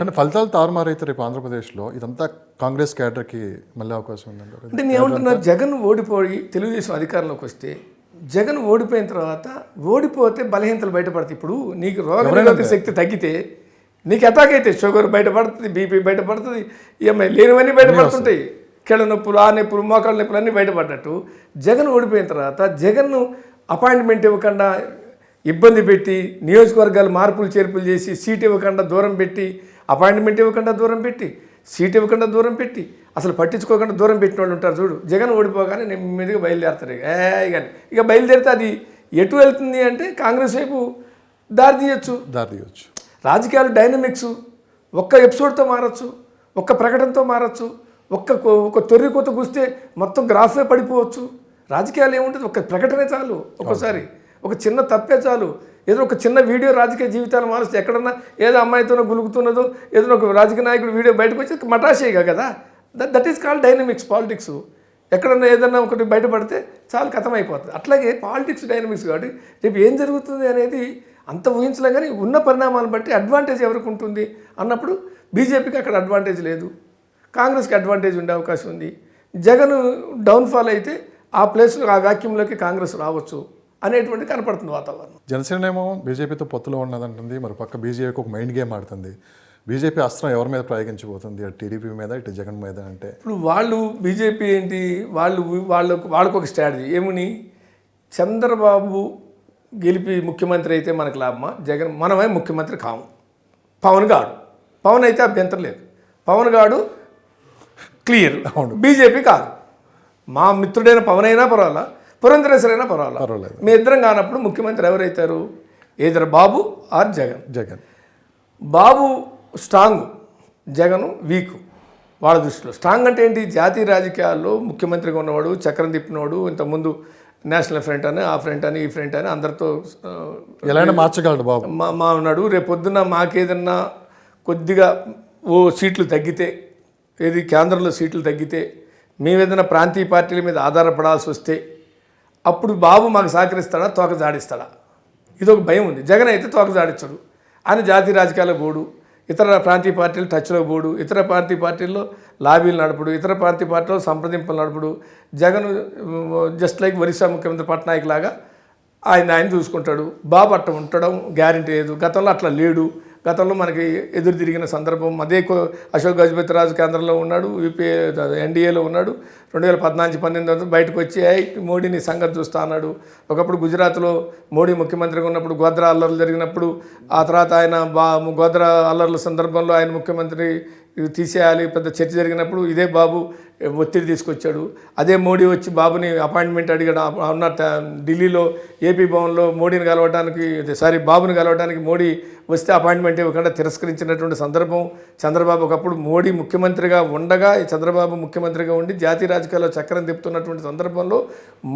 కానీ ఫలితాలు తారుమారైతే రేపు ఆంధ్రప్రదేశ్లో. ఇదంతా కాంగ్రెస్ క్యాడర్కి మళ్ళీ అవకాశం ఉందంటారు అంటే నేను ఏమంటున్నా జగన్ ఓడిపోయి తెలుగుదేశం అధికారంలోకి వస్తే జగన్ ఓడిపోయిన తర్వాత ఓడిపోతే బలహీనతలు బయటపడతాయి. ఇప్పుడు నీకు రోగనిరోధక శక్తి తగ్గితే నీకు అటాక్ అయితే షుగర్ బయటపడుతుంది బీపీ బయటపడుతుంది ఈఎంఐ లేనివన్నీ బయటపడుతుంటాయి. కీళ్ళ నొప్పులు ఆ నొప్పులు మోకాళ్ళ నొప్పులు అన్నీ బయటపడ్డట్టు జగన్ ఓడిపోయిన తర్వాత జగన్ను అపాయింట్మెంట్ ఇవ్వకుండా ఇబ్బంది పెట్టి నియోజకవర్గాలు మార్పులు చేర్పులు చేసి సీట్ ఇవ్వకుండా దూరం పెట్టి అపాయింట్మెంట్ ఇవ్వకుండా దూరం పెట్టి సీట్ ఇవ్వకుండా దూరం పెట్టి అసలు పట్టించుకోకుండా దూరం పెట్టిన వాళ్ళు ఉంటారు చూడు. జగన్ ఓడిపోగానే నెమ్మదిగా బయలుదేరుతారు ఇక. ఏ కానీ ఇక బయలుదేరితే అది ఎటు వెళ్తుంది అంటే కాంగ్రెస్ వైపు దారి తీయచ్చు. దారి తీయొచ్చు. రాజకీయాలు డైనమిక్స్. ఒక్క ఎపిసోడ్తో మారచ్చు ఒక్క ప్రకటనతో మారచ్చు ఒక్క కొ- ఒక తొర్రి కొత్త కూస్తే మొత్తం గ్రాఫే పడిపోవచ్చు. రాజకీయాలు ఏముంటుంది? ఒక ప్రకటనే చాలు ఒక్కసారి. ఒక చిన్న తప్పే చాలు. ఏదో ఒక చిన్న వీడియో రాజకీయ జీవితాలు మారుస్తే ఎక్కడన్నా ఏదో అమ్మాయితోనో గులుగుతున్నదో ఏదో ఒక రాజకీయ నాయకుడు వీడియో బయటకు వచ్చి మటాషేగా కదా? That that is called dynamics politics ఎక్కడన్నా ఏదన్నా ఒకటి బయటపడితే చాలు కథం అయిపోతుంది అట్లాగే పాలిటిక్స్ డైనమిక్స్ కాబట్టి రేపు ఏం జరుగుతుంది అనేది అంత ఊహించలే కానీ ఉన్న పరిణామాలను బట్టి అడ్వాంటేజ్ ఎవరికి ఉంటుంది అన్నప్పుడు బీజేపీకి అక్కడ అడ్వాంటేజ్ లేదు. కాంగ్రెస్కి అడ్వాంటేజ్ ఉండే అవకాశం ఉంది. జగన్ డౌన్ఫాల్ అయితే ఆ ప్లేస్లో ఆ వ్యాక్యూమ్లోకి కాంగ్రెస్ రావచ్చు. అనేటువంటి కనపడుతుంది వాతావరణం. జనసేన ఏమో బీజేపీతో పొత్తులో ఉన్నదంటుంది. మరి పక్క బీజేపీకి ఒక మైండ్ గేమ్ ఆడుతుంది. బీజేపీ అస్త్రం ఎవరి మీద ప్రయోగించబోతుంది అటు టీడీపీ మీద ఇటు జగన్ మీద అంటే. ఇప్పుడు వాళ్ళు బీజేపీ ఏంటి? వాళ్ళు వాళ్ళకు వాళ్ళకు ఒక స్ట్రాటజీ ఏమని? చంద్రబాబు గెలిపి ముఖ్యమంత్రి అయితే మనకు లాభమా? జగన్ మనమే ముఖ్యమంత్రి కాము. పవన్ గాడు. పవన్ అయితే అభ్యంతరం లేదు. పవన్ గాడు క్లియర్. బీజేపీ కాదు. మా మిత్రుడైన పవన్ అయినా పర్వాలా? పురంధరేశ్వర అయినా పర్వాలా పర్వాలేదు. మీ ఇద్దరం కానప్పుడు ముఖ్యమంత్రి ఎవరైతారు? Either Babu or Jagan? Jagan. Babu strong Jagan weak వాళ్ళ దృష్టిలో. స్ట్రాంగ్ అంటే ఏంటి? జాతీయ రాజకీయాల్లో ముఖ్యమంత్రిగా ఉన్నవాడు చక్రం తిప్పినవాడు ఇంతకుముందు నేషనల్ ఫ్రంట్ అని ఆ ఫ్రంట్ అని ఈ ఫ్రంట్ అని అందరితో ఎలా మార్చగలడు బాబు. మా మా ఉన్నాడు. రేపు పొద్దున్న మాకేదన్నా కొద్దిగా ఓ సీట్లు తగ్గితే ఏది కేంద్రంలో సీట్లు తగ్గితే మేమేదైనా ప్రాంతీయ పార్టీల మీద ఆధారపడాల్సి వస్తే అప్పుడు బాబు మాకు సహకరిస్తాడా? తోక జాడిస్తాడా? ఇదొక భయం ఉంది. జగన్ అయితే తోక జాడించడు ఆయన జాతీయ రాజకీయాలకు పోడు ఇతర ప్రాంతీయ పార్టీలు టచ్లో పోడు ఇతర ప్రాంతీయ పార్టీల్లో లాబీలు నడుపుడు ఇతర ప్రాంతీయ పార్టీలో సంప్రదింపులు నడుపుడు. జగన్ జస్ట్ లైక్ ఒరిస్సా ముఖ్యమంత్రి పట్నాయక్ లాగా ఆయన ఆయన చూసుకుంటాడు. బాబు అట్ట ఉండడం గ్యారంటీ లేదు. గతంలో అట్లా లేడు. గతంలో మనకి ఎదురు తిరిగిన సందర్భం అదే అశోక్ గజపతి రాజు కేంద్రంలో ఉన్నాడు యూపీఏ ఎన్డీఏలో ఉన్నాడు. రెండు వేల పద్నాలుగు పన్నెండు తర్వాత బయటకు వచ్చి మోడీని సంగతి చూస్తా అన్నాడు. ఒకప్పుడు గుజరాత్లో మోడీ ముఖ్యమంత్రిగా ఉన్నప్పుడు గోద్రా అల్లర్లు జరిగినప్పుడు ఆ తర్వాత ఆయన బా గోద్రా అల్లర్ల సందర్భంలో ఆయన ముఖ్యమంత్రి ఇవి తీసేయాలి పెద్ద చర్చ జరిగినప్పుడు ఇదే బాబు ఒత్తిడి తీసుకొచ్చాడు. అదే మోడీ వచ్చి బాబుని అపాయింట్మెంట్ అడిగాడు. అన్న ఉన్న ఢిల్లీలో ఏపీ భవన్లో మోడీని కలవడానికి సారీ బాబుని కలవడానికి మోడీ వస్తే అపాయింట్మెంట్ ఇవ్వకుండా తిరస్కరించినటువంటి సందర్భం చంద్రబాబు ఒకప్పుడు మోడీ ముఖ్యమంత్రిగా ఉండగా చంద్రబాబు ముఖ్యమంత్రిగా ఉండి జాతీయ రాజకీయాల్లో చక్రం తిప్పుతున్నటువంటి సందర్భంలో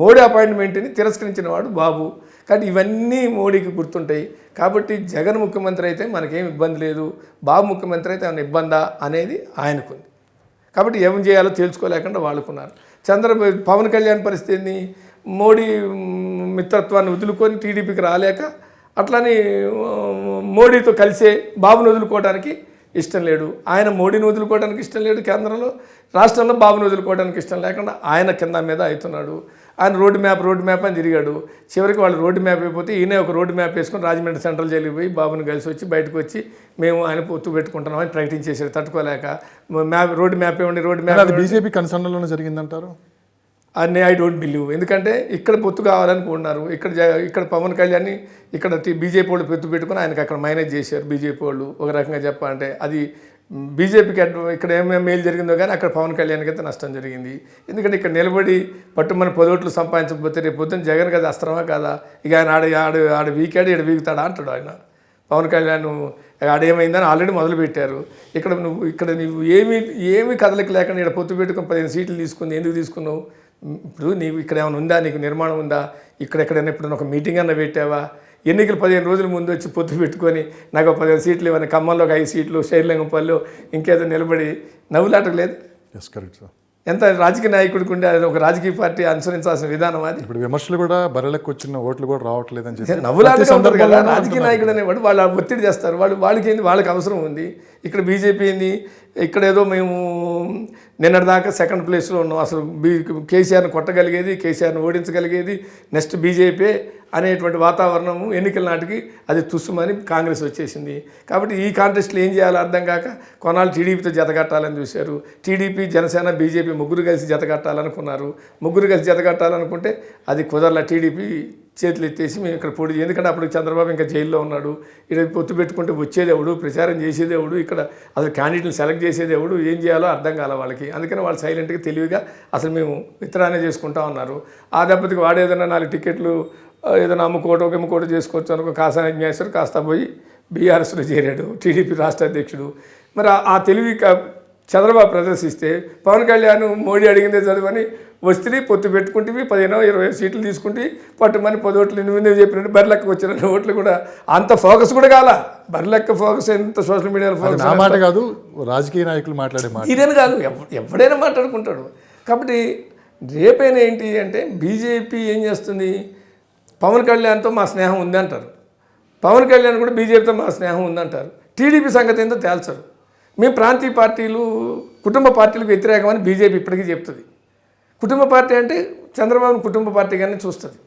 మోడీ అపాయింట్మెంట్ని తిరస్కరించిన వాడు బాబు. కానీ ఇవన్నీ మోడీకి గుర్తుంటాయి. కాబట్టి జగన్ ముఖ్యమంత్రి అయితే మనకేం ఇబ్బంది లేదు. బాబు ముఖ్యమంత్రి అయితే ఏమైనా ఇబ్బందా అనేది ఆయనకుంది. కాబట్టి ఏం చేయాలో తెలుసుకోలేకుండా వాళ్ళకున్నారు చంద్ర పవన్ కళ్యాణ్ పరిస్థితిని మోడీ మిత్రత్వాన్ని వదులుకొని టీడీపీకి రాలేక అట్లని మోడీతో కలిసే బాబును వదులుకోవడానికి ఇష్టం లేడు. ఆయన మోడీని వదులుకోవడానికి ఇష్టం లేడు కేంద్రంలో. రాష్ట్రంలో బాబును వదులుకోవడానికి ఇష్టం లేకుండా ఆయన కింద మీద అవుతున్నాడు. ఆయన రోడ్డు మ్యాప్ రోడ్డు మ్యాప్ అని తిరిగాడు. చివరికి వాళ్ళు రోడ్డు మ్యాప్ అయిపోతే ఈయన ఒక రోడ్డు మ్యాప్ వేసుకొని రాజమండ్రి సెంట్రల్ జైలుకి పోయి బాబుని కలిసి వచ్చి బయటకు వచ్చి మేము ఆయన పొత్తు పెట్టుకుంటున్నామని ప్రకటించేసాడు తట్టుకోలేక మ్యాప్ రోడ్డు మ్యాప్ ఇవ్వండి రోడ్డు మ్యాప్ అది బీజేపీ కన్సర్న్లోనే జరిగిందంటారు? అని ఐ డోంట్ బిలీవ్. ఎందుకంటే ఇక్కడ పొత్తు కావాలనుకుంటున్నారు ఇక్కడ ఇక్కడ పవన్ కళ్యాణ్ని ఇక్కడ బీజేపీ వాళ్ళు పొత్తు పెట్టుకుని ఆయనకి అక్కడ మేనేజ్ చేశారు. బీజేపీ వాళ్ళు ఒక రకంగా చెప్పాలంటే అది బీజేపీకి ఇక్కడ ఏమేమి మేలు జరిగిందో కానీ అక్కడ పవన్ కళ్యాణ్కి అయితే నష్టం జరిగింది. ఎందుకంటే ఇక్కడ నిలబడి పట్టుమని పదోట్లు సంపాదించకపోతే రేపు పొద్దున్న జగన్ కదా అస్త్రమా కదా? ఇక ఆయన ఆడ ఆడ ఆడ వీకాడు ఇక్కడ వీగుతాడా అంటాడు ఆయన. పవన్ కళ్యాణ్ ఆడేమైందని ఆల్రెడీ మొదలుపెట్టారు. ఇక్కడ నువ్వు ఇక్కడ నువ్వు ఏమి ఏమి కదలిక లేకుండా ఇక్కడ పొత్తు పెట్టుకుని పదిహేను సీట్లు తీసుకుంది ఎందుకు తీసుకున్నావు? ఇప్పుడు నీవు ఇక్కడ ఏమైనా ఉందా? నీకు నిర్మాణం ఉందా? ఇక్కడ ఎక్కడైనా ఇప్పుడు ఒక మీటింగ్ అన్న పెట్టావా? ఎన్నికలు పదిహేను రోజుల ముందు వచ్చి పొత్తు పెట్టుకొని నాకు పదిహేను సీట్లు ఇవ్వని ఖమ్మంలో ఒక ఐదు సీట్లు శైలింగంపల్లి ఇంకేదో నిలబడి నవ్వులాటకు లేదు? ఎస్ కరెక్ట్ సార్ ఎంత రాజకీయ నాయకుడికి ఉండే అది ఒక రాజకీయ పార్టీ అనుసరించాల్సిన విధానం అది? ఇప్పుడు విమర్శలు కూడా బర్రెలకు వచ్చిన ఓట్లు కూడా రావట్లేదని చెప్పి నవ్వులాటగా ప్రతి ఉంటుంది కదా రాజకీయ నాయకుడు అనేవాడు వాళ్ళు ఒత్తిడి చేస్తారు. వాళ్ళు వాళ్ళకి ఏంది వాళ్ళకి అవసరం ఉంది. ఇక్కడ బీజేపీ ఏంది? ఇక్కడ ఏదో మేము నిన్నటిదాకా సెకండ్ ప్లేస్లో ఉన్నాం. అసలు బీ కేసీఆర్ని కొట్టగలిగేది కేసీఆర్ని ఓడించగలిగేది నెక్స్ట్ బీజేపీ అనేటువంటి వాతావరణము ఎన్నికల నాటికి అది తుస్సుమని కాంగ్రెస్ వచ్చేసింది. కాబట్టి ఈ కాంటెస్ట్లో ఏం చేయాలో అర్థం కాక కొన్నాళ్ళు టీడీపీతో జతకట్టాలని చూశారు. టీడీపీ జనసేన బీజేపీ ముగ్గురు కలిసి జతకట్టాలనుకున్నారు. ముగ్గురు కలిసి జతకట్టాలనుకుంటే అది కుదరల. టీడీపీ చేతులు ఎత్తేసి మేము ఇక్కడ పోటీ ఎందుకంటే అప్పుడు చంద్రబాబు ఇంకా జైల్లో ఉన్నాడు. ఇక్కడ పొత్తు పెట్టుకుంటే వచ్చేదేవుడు ప్రచారం చేసేదేవుడు ఇక్కడ అసలు క్యాండిడేట్ని సెలెక్ట్ చేసేదేవుడు ఏం చేయాలో అర్థం కాల వాళ్ళకి. అందుకని వాళ్ళు సైలెంట్గా తెలివిగా అసలు మేము విత్తనాన్ని చేసుకుంటా ఉన్నారు. ఆ దెబ్బతికి వాడు ఏదైనా నాలుగు టికెట్లు ఏదైనా అమ్ముకోవటం ఒక చేసుకోవచ్చు అనుకో కాసా జ్ఞానేశ్వర్ కాస్త పోయి బీఆర్ఎస్లో చేరాడు టీడీపీ రాష్ట్ర అధ్యక్షుడు. మరి ఆ- ఆ తెలివి క- చంద్రబాబు ప్రదర్శిస్తే పవన్ కళ్యాణ్ మోడీ అడిగిందే చదువని వస్తే పొత్తు పెట్టుకుంటే పదిహేనో ఇరవై సీట్లు తీసుకుంటే పట్టుమని పది ఓట్లు నువ్వు చెప్పినట్టు బరిలెక్క వచ్చిన ఓట్లు కూడా అంత ఫోకస్ కూడా కాల. బరిలెక్క ఫోకస్ ఎంత సోషల్ మీడియాలో ఫోకస్ మాట కాదు రాజకీయ నాయకులు మాట్లాడే మాట. ఇదేని కాదు ఎవడైనా మాట్లాడుకుంటాడు. కాబట్టి రేపైనా ఏంటి అంటే బీజేపీ ఏం చేస్తుంది? పవన్ కళ్యాణ్తో మా స్నేహం ఉంది అంటారు. పవన్ కళ్యాణ్ కూడా బీజేపీతో మా స్నేహం ఉందంటారు. టీడీపీ సంగతి ఏందో తేల్చరు. మేము ప్రాంతీయ పార్టీలు కుటుంబ పార్టీలకు వ్యతిరేకమని బీజేపీ ఇప్పటికీ చెప్తుంది. కుటుంబ పార్టీ అంటే చంద్రబాబు కుటుంబ పార్టీగానే చూస్తుంది.